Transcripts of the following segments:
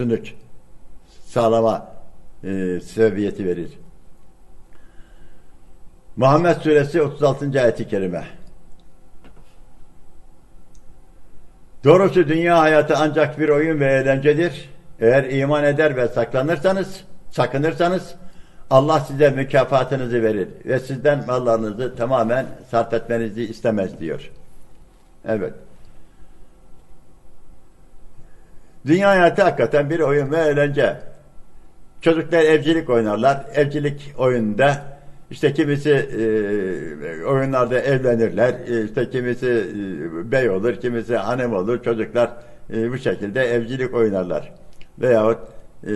üstünlük sağlama e, sebebiyeti verir. Muhammed Suresi 36. ayeti kerime. Doğrusu dünya hayatı ancak bir oyun ve eğlencedir. Eğer iman eder ve saklanırsanız, sakınırsanız Allah size mükafatınızı verir ve sizden mallarınızı tamamen sarf etmenizi istemez diyor. Evet. Dünya hayatı hakikaten bir oyun ve eğlence. Çocuklar evcilik oynarlar. Evcilik oyununda işte kimisi e, oyunlarda evlenirler. E, işte kimisi e, bey olur, kimisi hanım olur. Çocuklar e, bu şekilde evcilik oynarlar. Veyahut e,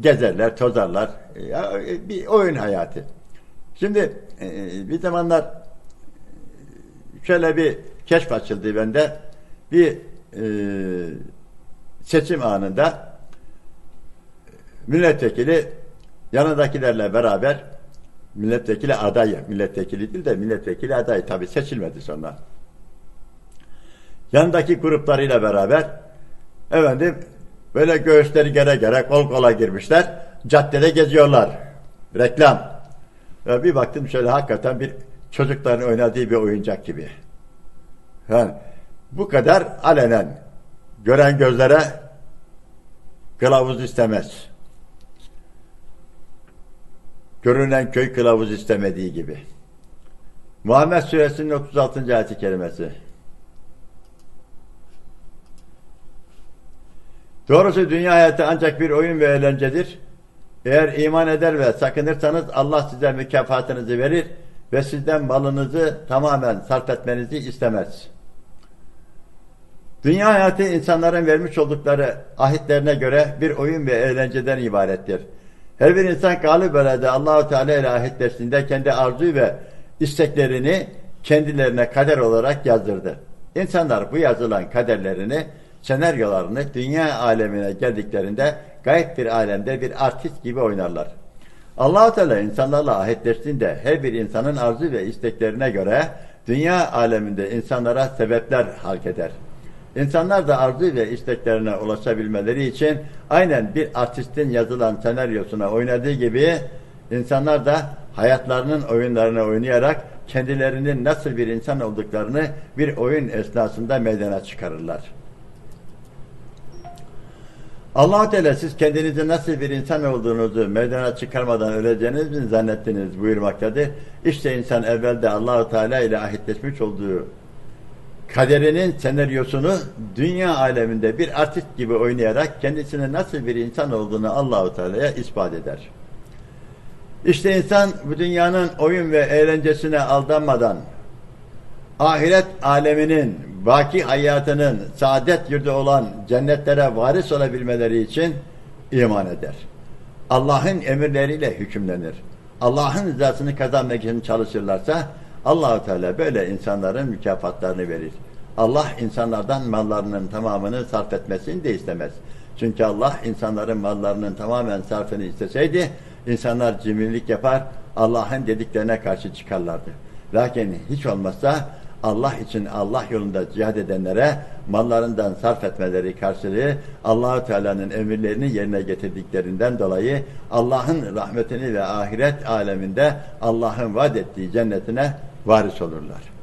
gezerler, tozarlar. E, bir oyun hayatı. Şimdi e, bir zamanlar şöyle bir keşf açıldı bende. Bir e, seçim anında milletvekili yanındakilerle beraber milletvekili adayı, milletvekili değil de milletvekili adayı tabi seçilmedi sonra. Yanındaki gruplarıyla beraber efendim böyle göğüsleri gere gere kol kola girmişler. Caddede geziyorlar. Reklam. Ya bir baktım şöyle hakikaten bir çocukların oynadığı bir oyuncak gibi. Yani bu kadar alenen gören gözlere kılavuz istemez. Görünen köy kılavuz istemediği gibi. Muhammed Suresinin 36. ayeti kerimesi. Doğrusu dünya hayatı ancak bir oyun ve eğlencedir. Eğer iman eder ve sakınırsanız Allah size mükafatınızı verir ve sizden malınızı tamamen sarf etmenizi istemez. Dünya hayatı insanların vermiş oldukları ahitlerine göre bir oyun ve eğlenceden ibarettir. Her bir insan galip belede Allahu Teala ile ahitleştiğinde kendi arzu ve isteklerini kendilerine kader olarak yazdırdı. İnsanlar bu yazılan kaderlerini, senaryolarını dünya alemine geldiklerinde gayet bir alemde bir artist gibi oynarlar. Allahu Teala insanlarla ahitleştiğinde her bir insanın arzu ve isteklerine göre dünya aleminde insanlara sebepler halk eder. İnsanlar da arzu ve isteklerine ulaşabilmeleri için aynen bir artistin yazılan senaryosuna oynadığı gibi insanlar da hayatlarının oyunlarını oynayarak kendilerinin nasıl bir insan olduklarını bir oyun esnasında meydana çıkarırlar. allah Teala siz kendinizi nasıl bir insan olduğunuzu meydana çıkarmadan öleceğiniz mi zannettiniz buyurmaktadır. İşte insan evvelde Allahu Teala ile ahitleşmiş olduğu kaderinin senaryosunu dünya aleminde bir artist gibi oynayarak kendisine nasıl bir insan olduğunu Allahu Teala'ya ispat eder. İşte insan bu dünyanın oyun ve eğlencesine aldanmadan ahiret aleminin baki hayatının saadet yurdu olan cennetlere varis olabilmeleri için iman eder. Allah'ın emirleriyle hükümlenir. Allah'ın rızasını kazanmak için çalışırlarsa Allahu Teala böyle insanların mükafatlarını verir. Allah insanlardan mallarının tamamını sarf etmesini de istemez. Çünkü Allah insanların mallarının tamamen sarfını isteseydi insanlar cimrilik yapar, Allah'ın dediklerine karşı çıkarlardı. Lakin hiç olmazsa Allah için Allah yolunda cihad edenlere mallarından sarf etmeleri karşılığı Allahu Teala'nın emirlerini yerine getirdiklerinden dolayı Allah'ın rahmetini ve ahiret aleminde Allah'ın vaad ettiği cennetine varis olurlar.